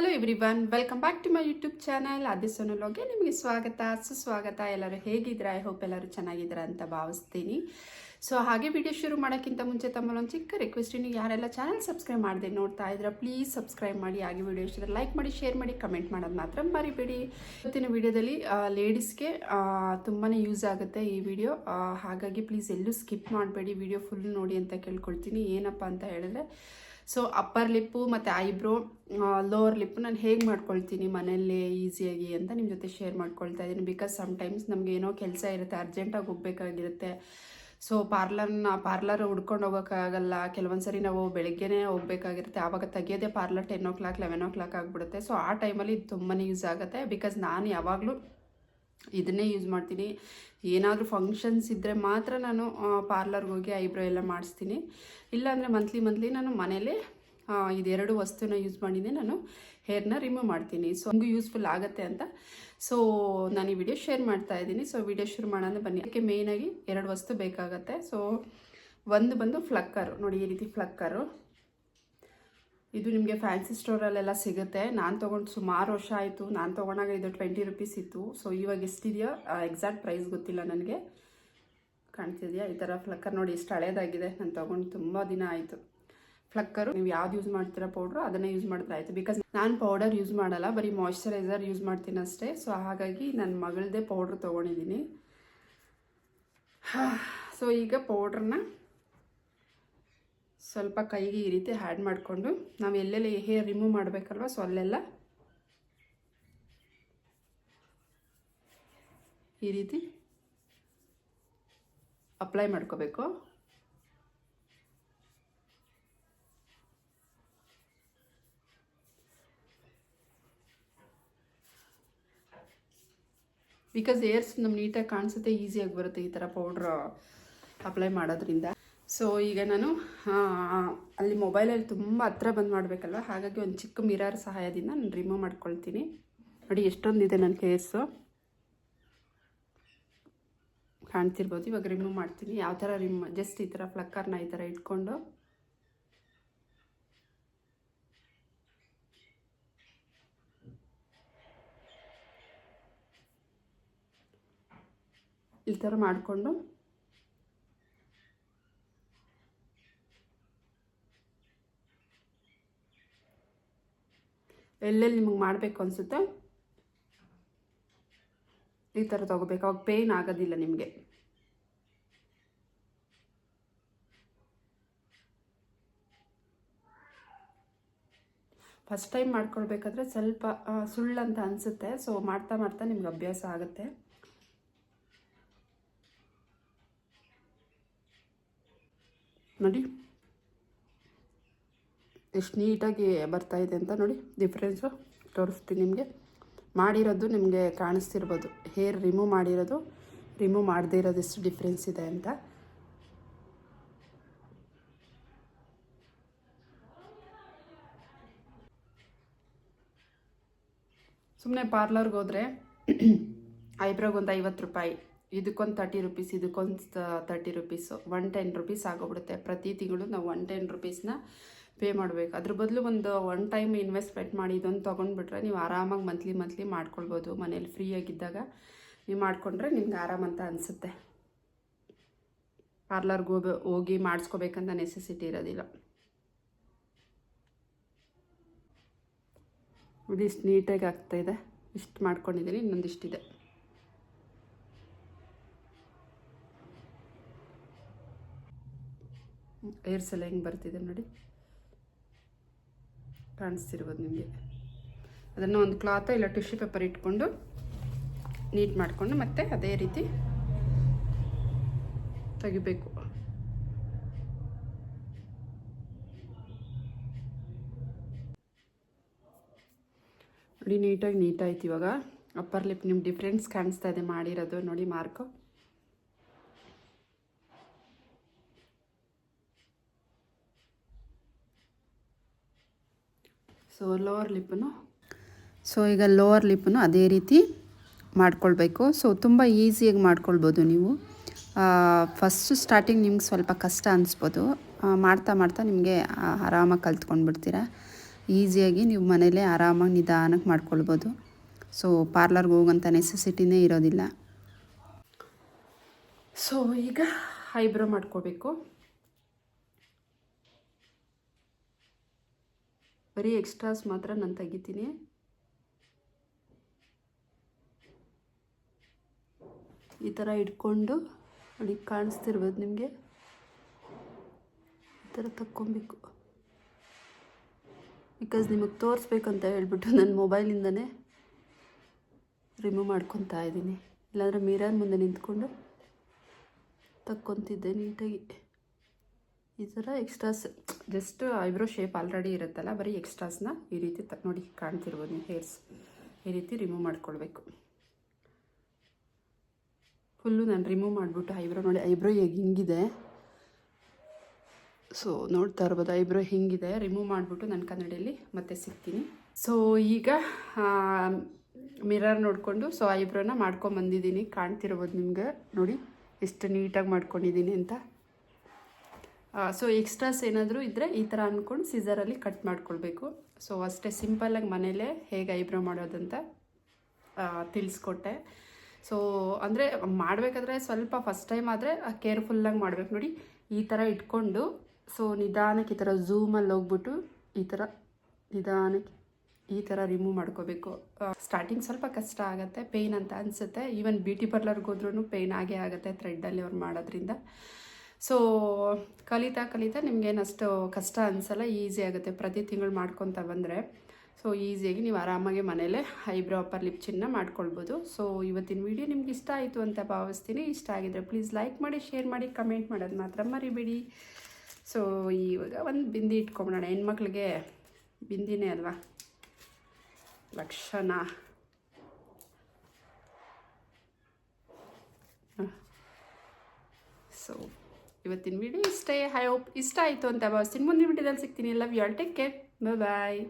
Hello everyone welcome back to my YouTube channel ಅದೇ ಸೋನುಲೋಗೆ ನಿಮಗೆ ಸ್ವಾಗತ, ಸುಸ್ವಾಗತ. ಎಲ್ಲರೂ ಹೇಗಿದ್ದೀರಾ? ಐ ಹೋಪ್ ಎಲ್ಲರೂ ಚೆನ್ನಾಗಿದ್ದೀರಾ ಅಂತ ಭಾವಿಸ್ತೀನಿ. ಸೊ ಹಾಗೆ ವಿಡಿಯೋ ಶುರು ಮಾಡೋಕ್ಕಿಂತ ಮುಂಚೆ ತಮ್ಮಲ್ಲೊಂದು ಚಿಕ್ಕ ರಿಕ್ವೆಸ್ಟ್ ನೀವು ಯಾರೆಲ್ಲ ಚಾನಲ್ ಸಬ್ಸ್ಕ್ರೈಬ್ ಮಾಡದೆ ನೋಡ್ತಾ ಇದ್ದೀರಾ ಪ್ಲೀಸ್ ಸಬ್ಸ್ಕ್ರೈಬ್ ಮಾಡಿ. ಹಾಗೆ ವಿಡಿಯೋ ಇಷ್ಟ ಲೈಕ್ ಮಾಡಿ ಶೇರ್ ಮಾಡಿ ಕಮೆಂಟ್ ಮಾಡೋದು ಮಾತ್ರ ಮರಿಬೇಡಿ. ಇವತ್ತಿನ ವಿಡಿಯೋದಲ್ಲಿ ಲೇಡೀಸ್ಗೆ ತುಂಬಾ ಯೂಸ್ ಆಗುತ್ತೆ ಈ ವಿಡಿಯೋ ಹಾಗಾಗಿ ಪ್ಲೀಸ್ ಎಲ್ಲೂ ಸ್ಕಿಪ್ ಮಾಡಬೇಡಿ. ವಿಡಿಯೋ ಫುಲ್ ನೋಡಿ ಅಂತ ಕೇಳ್ಕೊಳ್ತೀನಿ. ಏನಪ್ಪ ಅಂತ ಹೇಳಿದ್ರೆ ಸೊ ಅಪ್ಪರ್ ಲಿಪ್ಪು ಮತ್ತು ಐಬ್ರೋ ಲೋವರ್ ಲಿಪ್ಪು ನಾನು ಹೇಗೆ ಮಾಡ್ಕೊಳ್ತೀನಿ ಮನೆಯಲ್ಲೇ ಈಸಿಯಾಗಿ ಅಂತ ನಿಮ್ಮ ಜೊತೆ ಶೇರ್ ಮಾಡ್ಕೊಳ್ತಾ ಇದ್ದೀನಿ. ಬಿಕಾಸ್ ಸಮ್ಟೈಮ್ಸ್ ನಮಗೆ ಏನೋ ಕೆಲಸ ಇರುತ್ತೆ ಅರ್ಜೆಂಟಾಗಿ ಹೋಗಬೇಕಾಗಿರುತ್ತೆ. ಸೊ ಪಾರ್ಲರ್ನ ಪಾರ್ಲರ್ ಹುಡ್ಕೊಂಡು ಹೋಗೋಕ್ಕಾಗಲ್ಲ ಕೆಲವೊಂದು ಸರಿ ನಾವು ಬೆಳಗ್ಗೆನೇ ಹೋಗಬೇಕಾಗಿರುತ್ತೆ. ಆವಾಗ ತೆಗಿಯೋದೇ parlour ten o'clock eleven o'clock ಆಗಿಬಿಡುತ್ತೆ. ಸೊ ಆ ಟೈಮಲ್ಲಿ ಇದು ತುಂಬಾ ಯೂಸ್ ಆಗುತ್ತೆ. ಬಿಕಾಸ್ ನಾನು ಯಾವಾಗಲೂ ಇದನ್ನೇ ಯೂಸ್ ಮಾಡ್ತೀನಿ. ಏನಾದರೂ ಫಂಕ್ಷನ್ಸ್ ಇದ್ದರೆ ಮಾತ್ರ ನಾನು ಪಾರ್ಲರ್ಗೆ ಹೋಗಿ ಐಬ್ರೋ ಎಲ್ಲ ಮಾಡಿಸ್ತೀನಿ. ಇಲ್ಲಾಂದರೆ ಮಂತ್ಲಿ ಮಂತ್ಲಿ ನಾನು ಮನೇಲೇ ಇದೆರಡು ವಸ್ತುನ ಯೂಸ್ ಮಾಡಿದ್ದೆ ನಾನು ಹೇರ್ನ ರಿಮೂವ್ ಮಾಡ್ತೀನಿ. ಸೊ ಹಂಗೂ ಯೂಸ್ಫುಲ್ ಆಗುತ್ತೆ ಅಂತ. ಸೊ ನಾನು ಈ ವಿಡಿಯೋ ಶೇರ್ ಮಾಡ್ತಾ ಇದ್ದೀನಿ. ಸೊ ವಿಡಿಯೋ ಶುರು ಮಾಡೋಣ ಬನ್ನಿ. ಅದಕ್ಕೆ ಮೇಯ್ನಾಗಿ ಎರಡು ವಸ್ತು ಬೇಕಾಗತ್ತೆ. ಸೊ ಒಂದು ಬಂದು ಫ್ಲಕ್ಕರು ನೋಡಿ ಈ ರೀತಿ ಫ್ಲಕ್ಕರು ಇದು ನಿಮಗೆ ಫ್ಯಾನ್ಸಿ ಸ್ಟೋರಲ್ಲೆಲ್ಲ ಸಿಗುತ್ತೆ. ನಾನು ತೊಗೊಂಡು ಸುಮಾರು ವರ್ಷ ಆಯಿತು. ನಾನು ತೊಗೊಂಡಾಗ ಇದು ಟ್ವೆಂಟಿ ರುಪೀಸ್ ಇತ್ತು. ಸೊ ಇವಾಗ ಎಷ್ಟಿದೆಯೋ ಎಕ್ಸಾಕ್ಟ್ ಪ್ರೈಸ್ ಗೊತ್ತಿಲ್ಲ ನನಗೆ. ಕಾಣ್ತಿದೆಯಾ? ಈ ಥರ ಫ್ಲಕ್ಕರ್ ನೋಡಿ ಎಷ್ಟು ಹಳೇದಾಗಿದೆ. ನಾನು ತೊಗೊಂಡು ತುಂಬ ದಿನ ಆಯಿತು. ಫ್ಲಕ್ಕರು ನೀವು ಯಾವ್ದು ಯೂಸ್ ಮಾಡ್ತೀರಾ ಪೌಡ್ರು ಅದನ್ನೇ ಯೂಸ್ ಮಾಡಿದ್ರೆ ಆಯಿತು. ಬಿಕಾಸ್ ನಾನು ಪೌಡರ್ ಯೂಸ್ ಮಾಡಲ್ಲ. ಬರೀ ಮಾಯ್ಶ್ಚರೈಸರ್ ಯೂಸ್ ಮಾಡ್ತೀನಿ ಅಷ್ಟೇ. ಸೊ ಹಾಗಾಗಿ ನನ್ನ ಮಗಳದೇ ಪೌಡ್ರ್ ತೊಗೊಂಡಿದ್ದೀನಿ. ಸೊ ಈಗ ಪೌಡ್ರನ್ನ ಸ್ವಲ್ಪ ಕೈಗೆ ಈ ರೀತಿ ಹ್ಯಾಡ್ ಮಾಡಿಕೊಂಡು ನಾವು ಎಲ್ಲೆಲ್ಲಿ ಹೇರ್ ರಿಮೂವ್ ಮಾಡಬೇಕಲ್ವ ಸೊ ಅಲ್ಲೆಲ್ಲ ಈ ರೀತಿ ಅಪ್ಲೈ ಮಾಡ್ಕೋಬೇಕು. ಬಿಕಾಸ್ ಏರ್ಸ್ ನಮ್ಗೆ ನೀಟಾಗಿ ಕಾಣಿಸುತ್ತೆ ಈಸಿಯಾಗಿ ಬರುತ್ತೆ ಈ ಥರ ಪೌಡ್ರ್ ಅಪ್ಲೈ ಮಾಡೋದ್ರಿಂದ. ಸೊ ಈಗ ನಾನು ಅಲ್ಲಿ ಮೊಬೈಲಲ್ಲಿ ತುಂಬ ಹತ್ರ ಬಂದು ಮಾಡಬೇಕಲ್ವ? ಹಾಗಾಗಿ ಒಂದು ಚಿಕ್ಕ ಮಿರರ್ ಸಹಾಯದಿಂದ ನಾನು ರಿಮೂವ್ ಮಾಡ್ಕೊಳ್ತೀನಿ. ನೋಡಿ, ಎಷ್ಟೊಂದಿದೆ ನನ್ನ ಹೇರ್ಸು ಕಾಣ್ತಿರ್ಬೋದು. ಇವಾಗ ರಿಮೂವ್ ಮಾಡ್ತೀನಿ. ಯಾವ ಥರ ರಿಮೂವ್ ಜಸ್ಟ್ ಈ ಥರ ಫ್ಲಕ್ಕರ್ನ ಈ ಥರ ಇಟ್ಕೊಂಡು. ಈ ಥರ ಮಾಡಿಕೊಂಡು. ಎಲ್ಲೆಲ್ಲಿ ನಿಮಗೆ ಮಾಡಬೇಕು ಅನಿಸುತ್ತೆ ಈ ಥರ ತೊಗೋಬೇಕು. ಅವಾಗ ಪೇಯ್ನ್ ಆಗೋದಿಲ್ಲ ನಿಮಗೆ. ಫಸ್ಟ್ ಟೈಮ್ ಮಾಡ್ಕೊಳ್ಬೇಕಾದ್ರೆ ಸ್ವಲ್ಪ ಸುಳ್ಳು ಸುಳ್ಳಂತ ಅನಿಸುತ್ತೆ. ಸೊ ಮಾಡ್ತಾ ಮಾಡ್ತಾ ನಿಮ್ಗೆ ಅಭ್ಯಾಸ ಆಗುತ್ತೆ. ನೋಡಿ. ಎಷ್ಟು ನೀಟಾಗಿ ಬರ್ತಾ ಇದೆ ಅಂತ ನೋಡಿ ಡಿಫ್ರೆನ್ಸು ತೋರಿಸ್ತೀನಿ ನಿಮಗೆ. ಮಾಡಿರೋದು ನಿಮಗೆ ಕಾಣಿಸ್ತಿರ್ಬೋದು. ಹೇರ್ ರಿಮೂವ್ ಮಾಡಿರೋದು ರಿಮೂವ್ ಮಾಡದೇ ಇರೋದು ಎಷ್ಟು ಡಿಫ್ರೆನ್ಸ್ ಇದೆ ಅಂತ. ಸುಮ್ಮನೆ ಪಾರ್ಲರ್ಗೆ ಹೋದರೆ ಐಬ್ರೋಗೊಂದು ಐವತ್ತು ರೂಪಾಯಿ, ಇದಕ್ಕೊಂದು ತರ್ಟಿ ರುಪೀಸ್ ಇದಕ್ಕೊಂದು thirty rupees one ten rupees ಆಗೋಗ್ಬಿಡುತ್ತೆ. ಪ್ರತಿ ತಿಂಗಳು ನಾವು ಒನ್ ಟೆನ್ ರುಪೀಸ್ನ ಪೇ ಮಾಡಬೇಕು. ಅದ್ರ ಬದಲು ಒಂದು ಒನ್ ಟೈಮ್ ಇನ್ವೆಸ್ಟ್ಮೆಂಟ್ ಮಾಡಿ ಇದೊಂದು ತೊಗೊಂಡ್ಬಿಟ್ರೆ ನೀವು ಆರಾಮಾಗಿ ಮಂತ್ಲಿ ಮಂತ್ಲಿ ಮಾಡ್ಕೊಳ್ಬೋದು ಮನೇಲಿ ಫ್ರೀಯಾಗಿದ್ದಾಗ ನೀವು ಮಾಡಿಕೊಂಡ್ರೆ ನಿಮ್ಗೆ ಆರಾಮಂತ ಅನಿಸುತ್ತೆ. ಪಾರ್ಲರ್ಗೆ ಹೋಗಿ ಹೋಗಿ ಮಾಡಿಸ್ಕೋಬೇಕಂತ ನೆಸೆಸಿಟಿ ಇರೋದಿಲ್ಲ. ಇದಿಷ್ಟು ನೀಟಾಗಿ ಆಗ್ತಾಯಿದೆ ಇಷ್ಟು ಮಾಡ್ಕೊಂಡಿದ್ದೀನಿ ಇನ್ನೊಂದಿಷ್ಟಿದೆ ಏರ್ಸೆಲ್ಲ ಹೆಂಗೆ ಬರ್ತಿದೆ ನೋಡಿ. ಕಾಣಿಸ್ತಿರ್ಬೋದು ನಿಮಗೆ. ಅದನ್ನು ಒಂದು ಕ್ಲಾತ್ ಇಲ್ಲ ಟಿಶ್ಯೂ ಪೇಪರ್ ಇಟ್ಕೊಂಡು ನೀಟ್ ಮಾಡಿಕೊಂಡು ಮತ್ತೆ ಅದೇ ರೀತಿ ತೆಗಿಬೇಕು. ನೋಡಿ ನೀಟಾಗಿ ನೀಟಾಯ್ತು ಇವಾಗ. ಅಪ್ಪರ್ ಲಿಪ್ ನಿಮ್ಮ ಡಿಫ್ರೆನ್ಸ್ ಕಾಣಿಸ್ತಾ ಇದೆ ಮಾಡಿರೋದು. ನೋಡಿ ಮಾರ್ಕು ಸೊ ಲೋವರ್ ಲಿಪ್ಪನ್ನು ಸೊ ಈಗ ಲೋವರ್ ಲಿಪ್ಪನ್ನು ಅದೇ ರೀತಿ ಮಾಡ್ಕೊಳ್ಬೇಕು. ಸೊ ತುಂಬ ಈಸಿಯಾಗಿ ಮಾಡ್ಕೊಳ್ಬೋದು ನೀವು. ಫಸ್ಟು ಸ್ಟಾರ್ಟಿಂಗ್ ನಿಮ್ಗೆ ಸ್ವಲ್ಪ ಕಷ್ಟ ಅನಿಸ್ಬೋದು. ಮಾಡ್ತಾ ಮಾಡ್ತಾ ನಿಮಗೆ ಆರಾಮಾಗಿ ಕಲ್ತ್ಕೊಂಡು ಬಿಡ್ತೀರಾ ಈಸಿಯಾಗಿ ನೀವು ಮನೇಲೇ ಆರಾಮಾಗಿ ನಿಧಾನಕ್ಕೆ ಮಾಡ್ಕೊಳ್ಬೋದು. ಸೊ ಪಾರ್ಲರ್ಗೆ ಹೋಗೋಂಥ ನೆಸೆಸಿಟಿನೇ ಇರೋದಿಲ್ಲ. ಸೊ ಈಗ ಐಬ್ರೋ ಮಾಡ್ಕೋಬೇಕು. ಬರೀ ಎಕ್ಸ್ಟ್ರಾಸ್ ಮಾತ್ರ ನಾನು ತೆಗಿತೀನಿ. ಈ ಥರ ಇಟ್ಕೊಂಡು ನೋಡಿ ಕಾಣಿಸ್ತಿರ್ಬೋದು ನಿಮಗೆ. ಈ ಥರ ತಕ್ಕೊಬೇಕು. ಬಿಕಾಸ್ ನಿಮಗೆ ತೋರಿಸ್ಬೇಕಂತ ಹೇಳ್ಬಿಟ್ಟು ನನ್ನ ಮೊಬೈಲಿಂದನೇ ರಿಮೂವ್ ಮಾಡ್ಕೊತಾ ಇದ್ದೀನಿ. ಇಲ್ಲಾಂದರೆ ಮಿರರ್ ಮುಂದೆ ನಿಂತ್ಕೊಂಡು ತಕ್ಕೊತಿದ್ದೆ ನೀಟಾಗಿ. ಈ ಥರ extras just eyebrow shape already ಇರುತ್ತಲ್ಲ, ಬರೀ ಎಕ್ಸ್ಟ್ರಾಸ್ನ ಈ ರೀತಿ ತ ನೋಡಿ ಕಾಣ್ತಿರ್ಬೋದು ನೀವು ಹೇರ್ಸ್ ಈ ರೀತಿ ರಿಮೂವ್ ಮಾಡ್ಕೊಳ್ಬೇಕು. ಫುಲ್ಲು ನಾನು ರಿಮೂವ್ ಮಾಡಿಬಿಟ್ಟು ಐಬ್ರೋ ನೋಡಿ ಐಬ್ರೋ ಹೇಗೆ ಹಿಂಗಿದೆ. ಸೊ ನೋಡ್ತಾ ಇರ್ಬೋದು ಐಬ್ರೋ ಹಿಂಗಿದೆ. ರಿಮೂವ್ ಮಾಡಿಬಿಟ್ಟು ನನ್ನ ಕನ್ನಡಿಯಲ್ಲಿ ಮತ್ತೆ ಸಿಗ್ತೀನಿ. ಸೊ ಈಗ ಮಿರರ್ ನೋಡಿಕೊಂಡು ಸೊ ಐಬ್ರೋನ ಮಾಡ್ಕೊಂಬಂದಿದ್ದೀನಿ. ಕಾಣ್ತಿರ್ಬೋದು ನಿಮ್ಗೆ. ನೋಡಿ, ಎಷ್ಟು ನೀಟಾಗಿ ಮಾಡ್ಕೊಂಡಿದ್ದೀನಿ ಅಂತ. ಸೊ ಎಕ್ಸ್ಟ್ರಾಸ್ ಏನಾದರೂ ಇದ್ದರೆ ಈ ಥರ ಅಂದ್ಕೊಂಡು ಸಿಸರಲ್ಲಿ ಕಟ್ ಮಾಡ್ಕೊಳ್ಬೇಕು. ಸೊ ಅಷ್ಟೇ ಸಿಂಪಲ್ಲಾಗಿ ಮನೇಲೇ ಹೇಗೆ ಐಬ್ರೋ ಮಾಡೋದಂತ ತಿಳಿಸ್ಕೊಟ್ಟೆ. ಸೊ ಅಂದರೆ ಮಾಡಬೇಕಾದ್ರೆ ಸ್ವಲ್ಪ ಫಸ್ಟ್ ಟೈಮ್ ಆದರೆ ಕೇರ್ಫುಲ್ಲಾಗಿ ಮಾಡಬೇಕು. ನೋಡಿ, ಈ ಥರ ಇಟ್ಕೊಂಡು ಸೊ ನಿಧಾನಕ್ಕೆ ಈ ಥರ ಝೂಮಲ್ಲಿ ಹೋಗ್ಬಿಟ್ಟು ಈ ಥರ ನಿಧಾನಕ್ಕೆ ಈ ಥರ ರಿಮೂವ್ ಮಾಡ್ಕೋಬೇಕು. ಸ್ಟಾರ್ಟಿಂಗ್ ಸ್ವಲ್ಪ ಕಷ್ಟ ಆಗುತ್ತೆ ಪೇಯ್ನ್ ಅಂತ ಅನಿಸುತ್ತೆ. ಈವನ್ ಬ್ಯೂಟಿ ಪಾರ್ಲರ್ಗೆ ಹೋದ್ರೂ ಪೇಯ್ನ್ ಆಗೇ ಆಗುತ್ತೆ ಥ್ರೆಡ್ಡಲ್ಲಿ ಅವ್ರು ಮಾಡೋದ್ರಿಂದ. ಸೊ ಕಲಿತಾ ಕಲಿತಾ ನಿಮಗೇನಷ್ಟು ಕಷ್ಟ ಅನಿಸಲ್ಲ ಈಸಿ ಆಗುತ್ತೆ. ಪ್ರತಿ ತಿಂಗಳು ಮಾಡ್ಕೊತ ಬಂದರೆ. ಸೊ ಈಸಿಯಾಗಿ ನೀವು ಆರಾಮಾಗಿ ಮನೇಲೇ ಐಬ್ರೋ ಅಪ್ಪರ್ ಲಿಪ್ ಚಿನ್ನ ಮಾಡ್ಕೊಳ್ಬೋದು. ಸೊ ಇವತ್ತಿನ ವಿಡಿಯೋ ನಿಮ್ಗೆ ಇಷ್ಟ ಆಯಿತು ಅಂತ ಭಾವಿಸ್ತೀನಿ. ಇಷ್ಟ ಆಗಿದ್ರೆ ಪ್ಲೀಸ್ ಲೈಕ್ ಮಾಡಿ ಶೇರ್ ಮಾಡಿ ಕಮೆಂಟ್ ಮಾಡೋದು ಮಾತ್ರ ಮರಿಬೇಡಿ. ಸೊ ಇವಾಗ ಒಂದು ಬಿಂದಿ ಇಟ್ಕೊಂಬಿಡೋಣ. ಹೆಣ್ಮಕ್ಳಿಗೆ ಬಿಂದಿನೇ ಅಲ್ವಾ? ಲಕ್ಷಣ. ಸೊ ಇವತ್ತಿನ ವಿಡಿಯೋ ಇಷ್ಟೇ. ಐ ಹೋಪ್ ಇಷ್ಟ ಆಯಿತು ಅಂತ ಭಾವಿಸ್ತೀನಿ. ಮುಂದಿನ ವಿಡಿಯೋದಲ್ಲಿ ಸಿಗ್ತೀನಿ. Love you all take care bye